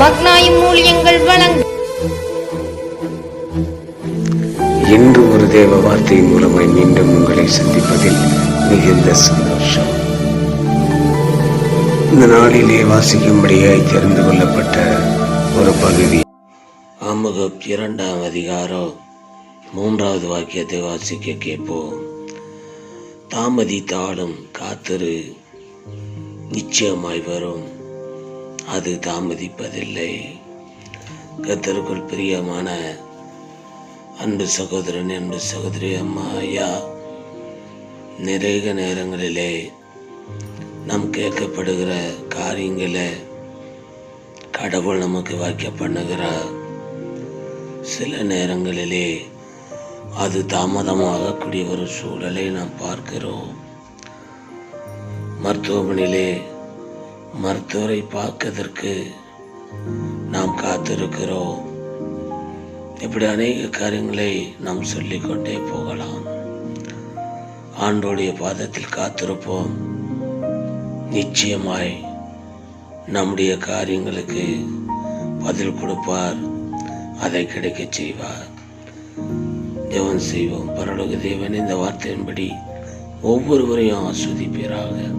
மக்னாயும் வழங்கும் இன்று ஒரு தேவ வார்த்தை மூலமாய் மீண்டும் உங்களை சந்திப்பதில் மிகுந்த சந்தோஷம். இந்த நாளிலே வாசிக்கும்படியாய் தெரிந்து கொள்ளப்பட்ட ஒரு பகுதி. ஆமுகப் இரண்டாம் அதிகாரம் மூன்றாவது வாக்கியத்தை வாசிக்க கேட்போம். தாமதித்தாலும் காத்திரு நிச்சயமாய் வரும். அது தாமதிப்பதில்லை. கத்தருக்குள் பிரியமான அன்பு சகோதரன் அன்பு சகோதரி அம்மா ஐயா நிறைய நேரங்களிலே நாம் கேட்கப்படுகிற காரியங்களை கடவுள் நமக்கு வாக்கிய பண்ணுகிறார் சில நேரங்களிலே அது தாமதமாகக்கூடிய ஒரு சூழலை நாம் பார்க்கிறோம். மருத்துவமனையிலே மருத்துவரை பார்க்கதற்கு நாம் காத்திருக்கிறோம். இப்படி அநேக காரியங்களை நாம் சொல்லிக்கொண்டே போகலாம். ஆண்டோடைய பாதத்தில் காத்திருப்போம். நிச்சயமாய் நம்முடைய காரியங்களுக்கு பதில் கொடுப்பார். அதை கிடைக்கச் செய்வார். ஜெபம் செய்வோம். பரலோக தேவன் இந்த வார்த்தையின்படி ஒவ்வொருவரையும் ஆஸ்வதிப்பீராக.